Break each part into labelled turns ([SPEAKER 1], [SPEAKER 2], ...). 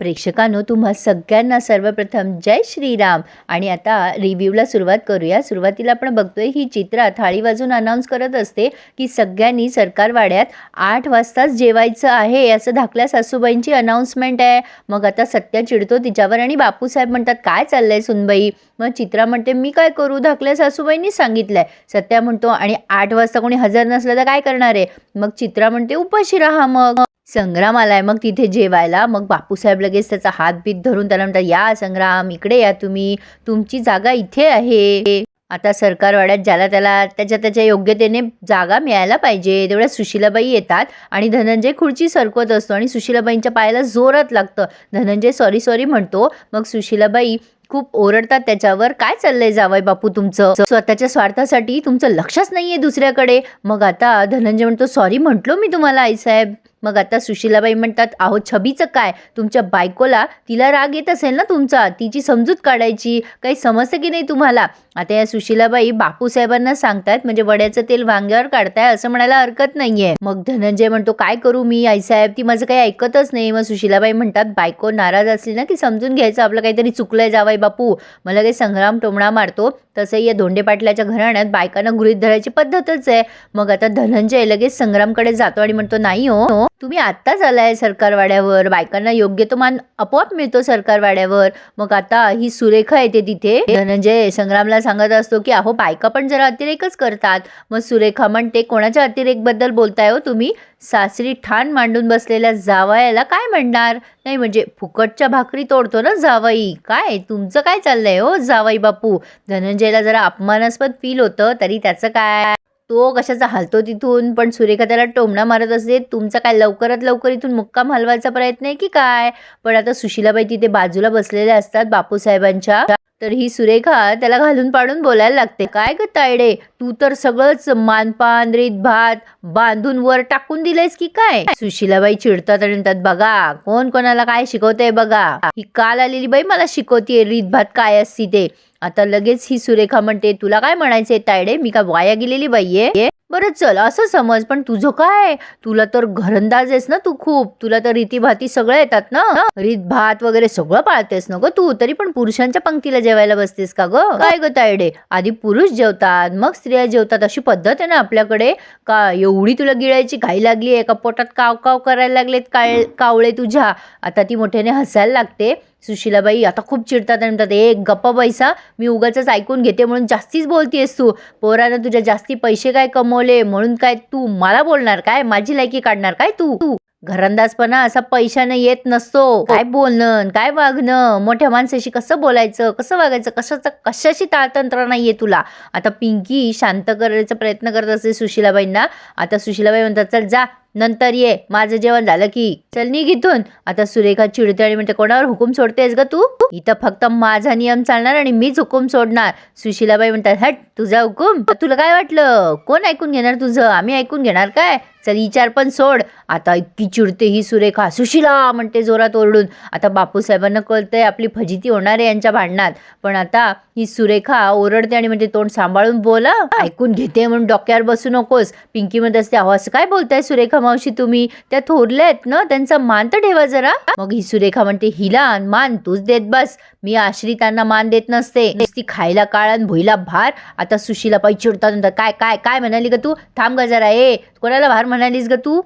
[SPEAKER 1] प्रेक्षकांनो तुम्हा सगळ्यांना सर्वप्रथम जय श्रीराम. आणि आता रिव्ह्यूला सुरुवात करूया. सुरुवातीला आपण बघतोय ही चित्रा थाळी वाजून अनाऊन्स करत असते की सगळ्यांनी सरकारवाड्यात आठ वाजताच जेवायचं आहे असं धाकल्या सासूबाईंची अनाऊन्समेंट आहे. मग आता सत्या चिडतो तिच्यावर आणि बापूसाहेब म्हणतात काय चाललंय सुनबाई? मग चित्रा म्हणते मी काय करू? धाकल्या सासूबाईंनी सांगितलंय. सत्या म्हणतो आणि आठ वाजता कोणी हजर नसलं तर काय करणार आहे? मग चित्रा म्हणते उपाशी राहा मग. संग्राम आलाय मग तिथे जेवायला. मग बापूसाहेब लगेच त्याचा हात बीत धरून त्याला म्हणतात या संग्राम इकडे या तुम्ही. तुमची जागा इथे आहे. आता सरकारवाड्यात ज्याला त्याला त्याच्या त्याच्या योग्यतेने जागा मिळायला पाहिजे. तेवढ्या सुशीलाबाई येतात आणि धनंजय खुर्ची सरकवत असतो आणि सुशीलाबाईंच्या पायाला जोरात लागतं. धनंजय सॉरी सॉरी म्हणतो. मग सुशीलाबाई खूप ओरडतात त्याच्यावर. काय चाललंय जावय बापू तुमचं? स्वतःच्या स्वार्थासाठी तुमचं लक्षच नाहीये दुसऱ्याकडे. मग आता धनंजय म्हणतो सॉरी म्हटलो मी तुम्हाला आईसाहेब. मग आता सुशीलाबाई म्हणतात अहो छबीचं काय? तुमच्या बायकोला तिला राग येत असेल ना तुमचा? तिची समजूत काढायची. काही समजतं की नाही तुम्हाला? आता या सुशीलाबाई बापूसाहेबांना सांगतायत म्हणजे वड्याचं तेल वांग्यावर काढताय असं म्हणायला हरकत नाहीये. मग धनंजय म्हणतो काय करू मी? आईसाहेब ती माझं काही ऐकतच नाही. मग सुशीलाबाई म्हणतात बायको नाराज असली ना की समजून घ्यायचं. आपलं काहीतरी चुकलंय जावाई बापू मला काही संग्राम टोमणा मारतो. तसं या धोंडे पाटलाच्या घराण्यात बायकांना गृहीत धरायची पद्धतच आहे. मग आता धनंजय लगेच संग्रामकडे जातो आणि म्हणतो नाही हो तुम्ही आत्ताच आलाय सरकारवाड्यावर. बायकांना योग्य तो मान आपोआप मिळतो सरकारवाड्यावर. मग आता ही सुरेखा येते तिथे. धनंजय संग्रामला सांगत असतो की अहो बायका पण जरा अतिरेकच करतात. मग सुरेखा म्हणते कोणाच्या अतिरेकबद्दल बोलताय हो तुम्ही? सासरी ठाण मांडून बसलेल्या जावयाला काय म्हणणार? नाही म्हणजे फुकटच्या भाकरी तोडतो ना जावई. काय? तुमचं काय चाललंय हो जावई बापू? धनंजयला जरा अपमानास्पद फील होतं तरी त्याचं काय? तो कशाचा हलतो तिथून? पण सुरेखा त्याला टोमणा मारत असते. तुमचा काय लवकरात लवकर इथून मुक्काम हलवायचा प्रयत्न आहे की काय? पण आता सुशीलाबाई तिथे बाजूला बसलेल्या असतात बापूसाहेबांच्या. तर ही सुरेखा त्याला घालून पाडून बोलायला लागते. काय ग तायडे तू तर सगळंच मानपान रीत भात बांधून वर टाकून दिलेस की काय? सुशीलाबाई चिडतात आणि म्हणतात बघा कोण कोणाला काय शिकवते बघा. ही काल आलेली बाई मला शिकवतीये रीत भात काय असती ते. आता लगेच ही सुरेखा म्हणते तुला काय म्हणायचंय तायडे? मी का वाया गेलेली बाई आहे? बरं चल असं समज पण तुझं काय? तुला तर घरंदाज आहेस ना तू खूप. तुला तर रीतीभाती सगळं येतात ना? रीत भात वगैरे सगळं पाळतेस ना ग तू? तरी पण पुरुषांच्या पंक्तीला जेवायला बसतेस का ग? काय ग तायडे? आधी पुरुष जेवतात मग स्त्रिया जेवतात अशी पद्धत आहे ना आपल्याकडे? का एवढी तुला गिळायची घाई लागली आहे? का पोटात काव काव करायला लागलेत काय कावळे तुझ्या. आता ती मोठ्याने हसायला लागते. सुशिलाबाई आता खूप चिडतात आणि म्हणतात एक गप्पा पैसा मी उगाच ऐकून घेते म्हणून जास्तीच बोलतीयस तू. पोरानं तुझ्या जास्ती पैसे काय कमवले म्हणून काय तू मला बोलणार काय? माझी लायकी काढणार काय तू? तू घरंदाजपणा असा पैशानं येत नसतो. काय बोलणं काय वागणं? मोठ्या माणसाशी कसं बोलायचं कसं वागायचं? कशाचं कशाशी ताळतंत्र नाहीये तुला? आता पिंकी शांत करायचा प्रयत्न करत असते सुशिलाबाईंना. आता सुशिलाबाई म्हणतात चल जा नंतर ये. माझं जेवण झालं की. चल निघ इथून. आता सुरेखा चिडते आणि म्हणते कोणावर हुकूम सोडतेस ग तू? इथं फक्त माझा नियम चालणार आणि मीच हुकूम सोडणार. सुशीलाबाई म्हणतात हट तुझा हुकूम? तुला काय वाटलं? कोण ऐकून घेणार तुझं? आम्ही ऐकून घेणार काय? चल विचार पण सोड. आता इतकी चिडते ही सुरेखा. सुशिला म्हणते जोरात ओरडून. आता बापूसाहेबांना कळतंय आपली फजिती होणार आहे यांच्या भांडणात. पण आता ही सुरेखा ओरडते आणि म्हणजे तोंड सांभाळून बोला. ऐकून घेते म्हणून डोक्यावर बसू नकोस. पिंकी मध्ये असते अहो असं काय बोलताय सुरेखा मावशी तुम्ही? त्या थोरल्या आहेत ना? त्यांचा मान तर ठेवा जरा. मग ही सुरेखा म्हणते हिला मान तूच देत बस. मी आश्रितांना मान देत नसते. ती खायला आणि भुईला भार. आता सुशीला पाई चिडतात म्हणतात काय काय काय म्हणाली ग तू? थांब ग जरा ए कोणाला बाहेर म्हणालीस ग तू?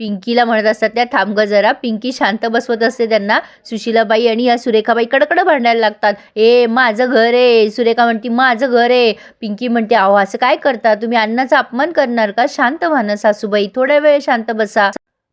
[SPEAKER 1] पिंकीला म्हणत असतात त्या थांब ग जरा पिंकी शांत बसवत असते त्यांना. सुशीलाबाई आणि या सुरेखाबाई कडकड भांडायला लागतात. ए माझं घर आहे सुरेखा म्हणते माझं घर आहे पिंकी म्हणते अहो असं काय करता? तुम्ही अन्नाचा अपमान करणार का? शांत व्हा ना सासूबाई थोड्या वेळ शांत बसा.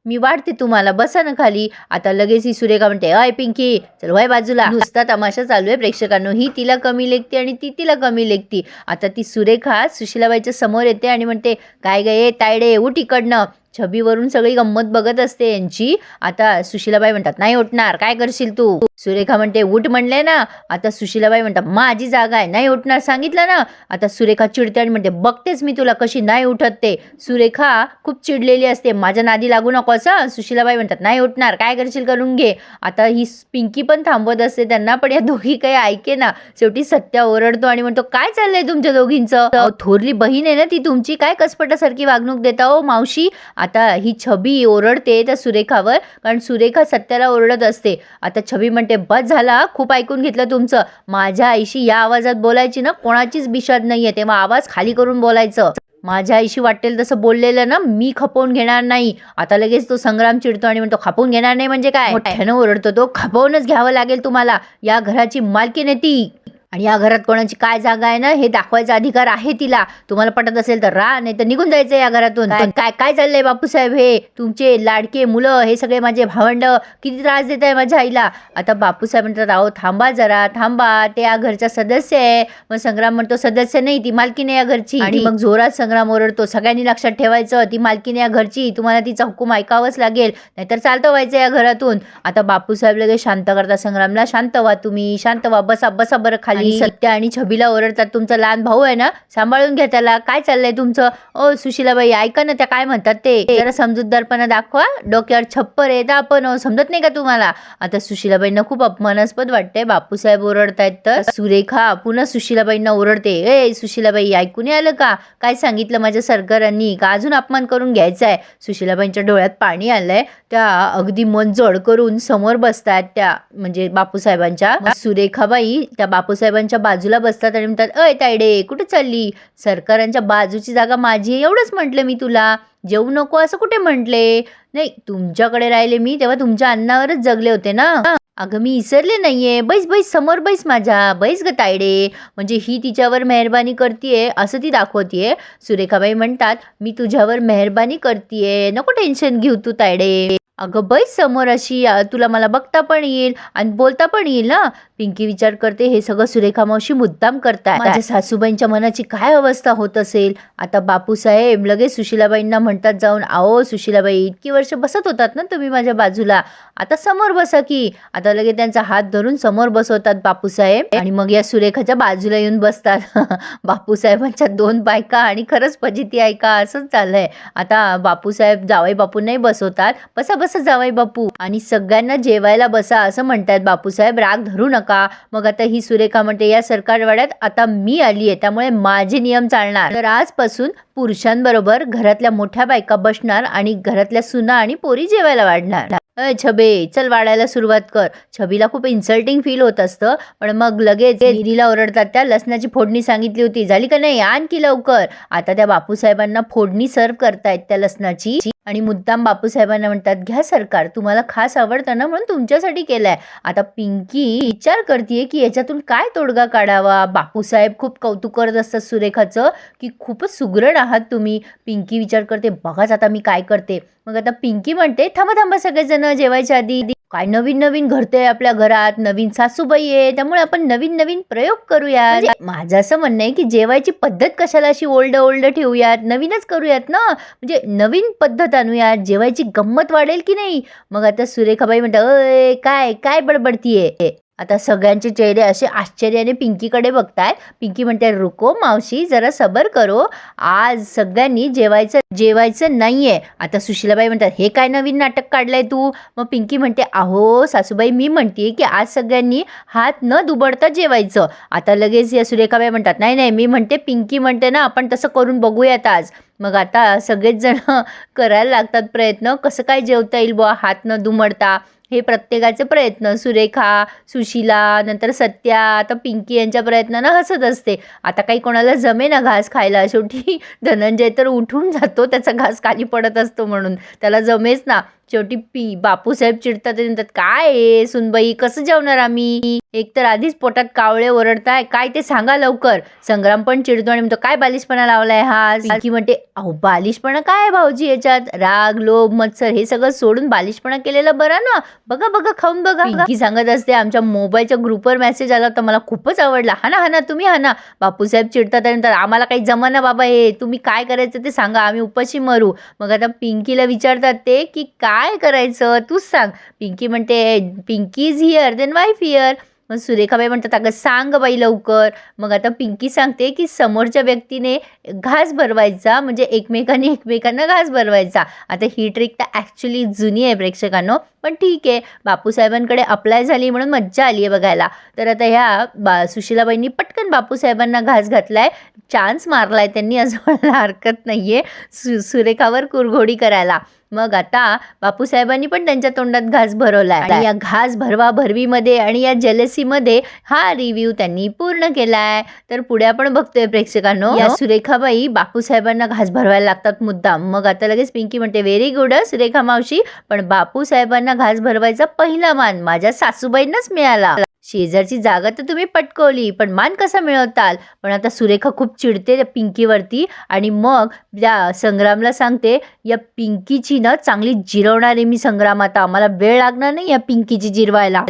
[SPEAKER 1] मी वाढते तुम्हाला बसा ना खाली. आता लगेच ही सुरेखा म्हणते अय पिंकी चल वय बाजूला. नुसता तमाशा चालू आहे प्रेक्षकांनो. ही तिला कमी लेखते आणि ती तिला कमी लेखती. आता ती सुरेखा सुशिलाबाईच्या समोर येते आणि म्हणते काय गे तायडे उठ इकडनं. छबीवरून सगळी गंमत बघत असते यांची. आता सुशिलाबाई म्हणतात नाही उठणार काय करशील तू? सुरेखा म्हणते उठ म्हणले ना आता सुशीलाबाई म्हणतात माझी जागा आहे नाही उठणार. सांगितलं ना आता सुरेखा चिडते आणि म्हणते बघतेच मी तुला कशी नाही उठत ते. सुरेखा खूप चिडलेली असते माझ्या नादी लागू नको असं सुशीलाबाई म्हणतात नाही उठणार काय करशील करून घे. आता ही पिंकी पण थांबवत असते त्यांना पण या दोघी काही ऐके ना शेवटी सत्या ओरडतो आणि म्हणतो काय चाललंय तुमच्या दोघींचं? थोरली बहीण आहे ना ती तुमची काय कसपटासारखी वागणूक देता ओ मावशी? आता ही छबी ओरडते त्या सुरेखावर कारण सुरेखा सत्याला ओरडत असते. आता छबी म्हणते बस झाला खूप ऐकून घेतलं तुमचं. माझ्या आईशी या आवाजात बोलायची ना कोणाचीच बिशाद नाहीये. तेव्हा आवाज खाली करून बोलायचं. माझ्या आईशी वाटेल तसं बोललेलं ना मी खपवून घेणार नाही. आता लगेच तो संग्राम चिडतो आणि म्हणतो खपवून घेणार नाही म्हणजे काय? ओरडतो तो खपवूनच घ्यावं लागेल तुम्हाला. या घराची मालकीण आहे ती. आणि या घरात कोणाची काय जागा आहे ना हे दाखवायचा अधिकार आहे तिला. तुम्हाला पटत असेल तर राहा नाही तर निघून जायचं या घरातून. काय काय चाललंय बापूसाहेब हे? तुमचे लाडके मुलं हे सगळे माझे भावंड किती त्रास देत आहे माझ्या आईला. आता बापूसाहेब म्हणतात अहो थांबा जरा थांबा. ते या घरचा सदस्य आहे. मग संग्राम म्हणतो सदस्य नाही ती मालकीने या घरची. आणि मग जोरात संग्राम ओरडतो सगळ्यांनी लक्षात ठेवायचं ती मालकीने या घरची. तुम्हाला तिचा हुकूम ऐकावंच लागेल. नाहीतर चालतं व्हायचं या घरातून. आता बापूसाहेब लगेच शांत करता संग्रामला. शांत व्हा तुम्ही शांत व्हा. बसा बसा बरं खाली. सत्य आणि छबीला ओरडतात तुमचा लहान भाऊ आहे ना सांभाळून घ्या त्याला काय चाललंय तुमचं? ओ सुशीलाबाई ऐका ना त्या काय म्हणतात ते? जरा समजूतदारपणा दाखवा डोक्यावर छप्पर आहे आपण समजत नाही का तुम्हाला? आता सुशीलाबाईंना खूप अपमानास्पद वाटतंय बापूसाहेब ओरडतायत तर. सुरेखा पुन्हा सुशीलाबाईंना ओरडते ए सुशीलाबाई ऐकून आलं का? काय सांगितलं माझ्या सरकारांनी? का अजून अपमान करून घ्यायचा आहे सुशीलाबाईंच्या डोळ्यात पाणी आलंय त्या अगदी मन जड करून समोर बसतात त्या म्हणजे बापूसाहेबांच्या. सुरेखाबाई त्या बापूसाहेबांच्या बाजूला बसतात आणि म्हणतात अय तायडे कुठे चालली? सरकारांच्या बाजूची जागा माझी आहे एवढंच म्हटलं मी तुला. जेवू नको असं कुठे म्हटले? नाही तुमच्याकडे राहिले मी तेव्हा तुमच्या अन्नावरच जगले होते ना. अगं मी विसरले नाहीये. बैस बैस समोर बैस माझ्या. बैस ग तायडे. म्हणजे ही तिच्यावर मेहरबानी करतीये असं ती दाखवतीये. सुरेखाबाई म्हणतात मी तुझ्यावर मेहरबानी करतीये. नको टेन्शन घेऊ तू तायडे. अगं बैस समोर अशी तुला मला बघता पण येईल आणि बोलता पण येईल ना. पिंकी विचार करते हे सगळं सुरेखा मावशी मुद्दाम करताय. माझ्या सासूबाईंच्या मनाची काय अवस्था होत असेल? आता बापूसाहेब लगेच सुशीलाबाईंना म्हणतात जाऊन आओ सुशीलाबाई इतकी वर्ष बसत होतात ना तुम्ही माझ्या बाजूला. आता समोर बसा की. आता लगेच त्यांचा हात धरून समोर बसवतात बापूसाहेब आणि मग या सुरेखाच्या बाजूला येऊन बसतात. बापूसाहेबांच्या दोन बायका आणि खरंच फजिती ऐका असंच चाललंय. आता बापूसाहेब जावई बापूंनाही बसवतात. बसा बस. जावई बापू. आणि सगळ्यांना जेवायला बसा असं म्हणतात. बापूसाहेब राग धरू नका. मग आता ही सुरेखा म्हणते या सरकारवाड्यात आता मी आली आहे त्यामुळे माझे नियम चालणार. तर आजपासून पुरुषांबरोबर घरातल्या मोठ्या बायका बसणार आणि घरातल्या सुना आणि पोरी जेवायला वाढणार. अय छबे चल वाढायला सुरुवात कर. छबीला खूप इन्सल्टिंग फील होत असतं पण मग लगेच हिरीला ओरडतात त्या लसणाची फोडणी सांगितली होती झाली का नाही? आणखी लवकर. आता त्या बापूसाहेबांना फोडणी सर्व करतायत त्या लसणाची. आणि मुद्दाम बापूसाहेबांना म्हणतात घ्या सरकार तुम्हाला खास आवडतं ना म्हणून तुमच्यासाठी केलाय. आता पिंकी विचार करते की याच्यातून काय तोडगा काढावा? बापूसाहेब खूप कौतुक करत असतात सुरेखाचं की खूपच सुग्रण आहात. तुम्ही. पिंकी विचार करते बघाच आता मी काय करते. मग आता पिंकी म्हणते थांबा थांबा सगळेजण जेवायच्या आधी काय नवीन नवीन घडतंय आपल्या घरात? नवीन सासूबाई आहे त्यामुळे आपण नवीन नवीन प्रयोग करूयात. म्हणजे माझं असं म्हणणं आहे की जेवायची पद्धत कशाला अशी ओल्ड ओल्ड ठेवूयात? नवीनच करूयात ना? म्हणजे नवीन पद्धत आणूयात जेवायची गंमत वाढेल की नाही? मग आता सुरेखाबाई म्हणतात अय काय काय बडबडतीये? आता सगळ्यांचे चेहरे असे आश्चर्याने पिंकीकडे बघतायत. पिंकी म्हणते रुको मावशी जरा सबर करो. आज सगळ्यांनी जेवायचं जेवायचं नाही आहे आता सुशीलाबाई म्हणतात हे काय नवीन नाटक काढलंय तू? मग पिंकी म्हणते अहो सासूबाई मी म्हणते की आज सगळ्यांनी हात न दुबडता जेवायचं. आता लगेच या सुरेखाबाई म्हणतात नाही नाही मी म्हणते पिंकी म्हणते ना आपण तसं करून बघूयात आज. मग आता सगळेच जण करायला लागतात प्रयत्न कसं काय जेवता येईल बुवा हात न दुमडता. हे प्रत्येकाचे प्रयत्न. सुरेखा सुशीला नंतर सत्या आता पिंकी यांच्या प्रयत्नानं हसत असते. आता काही कोणाला जमे ना घास खायला. शेवटी धनंजय तर उठून जातो. त्याचा घास खाली पडत असतो म्हणून. त्याला जमेच ना. शेवटी पी बापूसाहेब चिडतात म्हणतात काय आहे सुनबाई कसं जेवणार आम्ही? एक तर आधीच पोटात कावळे ओरडताय काय ते सांगा लवकर. संग्राम पण चिडतो आणि म्हणतो काय बालिशपणा लावलाय हा? की म्हणते अहो बालिशपणा काय आहे भाऊजी याच्यात? राग लोभ मत्सर हे सगळं सोडून बालिशपणा केलेलं बरं ना? बघा बघा खाऊन बघा. की सांगत असते आमच्या मोबाईलच्या ग्रुपवर मेसेज आला तर मला खूपच आवडला. हा ना हा ना तुम्ही हा ना. बापूसाहेब चिडतात आणि म्हणतात आम्हाला काही जमाना बाबा हे तुम्ही काय करायचं ते सांगा आम्ही उपाशी मरू. मग आता पिंकीला विचारतात ते की काय काय करायचं? तूच सांग. पिंकी म्हणते Pinky is here then wife here? मग सुरेखाबाई म्हणतात अगं सांग बाई लवकर. मग आता पिंकी सांगते की समोरच्या व्यक्तीने घास भरवायचा म्हणजे एकमेकांनी एकमेकांना घास भरवायचा. आता ही ट्रिक तर ॲक्च्युली जुनी आहे प्रेक्षकांनो पण ठीक आहे. बापूसाहेबांकडे अप्लाय झाली म्हणून मज्जा आली आहे बघायला. तर आता ह्या बा सुशिलाबाईंनी पटकन बापूसाहेबांना घास घातला आहे चान्स मारला आहे त्यांनी असं म्हणायला हरकत नाही आहे सु सुरेखावर कुरघोडी करायला. मग आता बापूसाहेबांनी पण त्यांच्या तोंडात घास भरवलाय. आणि या घास भरवा भरवीमध्ये आणि या जेलसीमध्ये हा रिव्ह्यू त्यांनी पूर्ण केलाय. तर पुढे आपण बघतोय प्रेक्षकांनो. या सुरेखाबाई बापूसाहेबांना घास भरवायला लागतात मुद्दाम. मग आता लगेच पिंकी म्हणते व्हेरी गुड सुरेखा मावशी. पण बापूसाहेबांना घास भरवायचा पहिला मान माझ्या सासूबाईंनाच मिळाला. शेजारची जागा तर तुम्ही पटकवली पण मान कसा मिळवताल? पण आता सुरेखा खूप चिडते त्या पिंकीवरती आणि मग या संग्रामला सांगते या पिंकीची ना चांगली जिरवणारी मी संग्राम आता आम्हाला वेळ लागणार नाही या पिंकीची जिरवायला.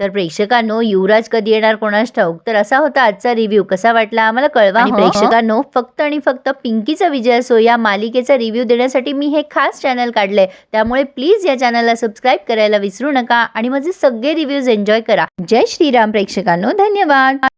[SPEAKER 1] तर प्रेक्षकांनो युवराज कधी येणार? कोणास ठाऊक? तर असा होता आजचा रिव्ह्यू कसा वाटला? आम्हाला कळवा प्रेक्षकांनो फक्त आणि फक्त पिंकीचा विजय असो या मालिकेचा रिव्ह्यू देण्यासाठी मी हे खास चॅनल काढलंय. त्यामुळे प्लीज या चॅनलला सबस्क्राईब करायला विसरू नका आणि माझे सगळे रिव्ह्यूज एन्जॉय करा. जय श्रीराम प्रेक्षकांनो धन्यवाद!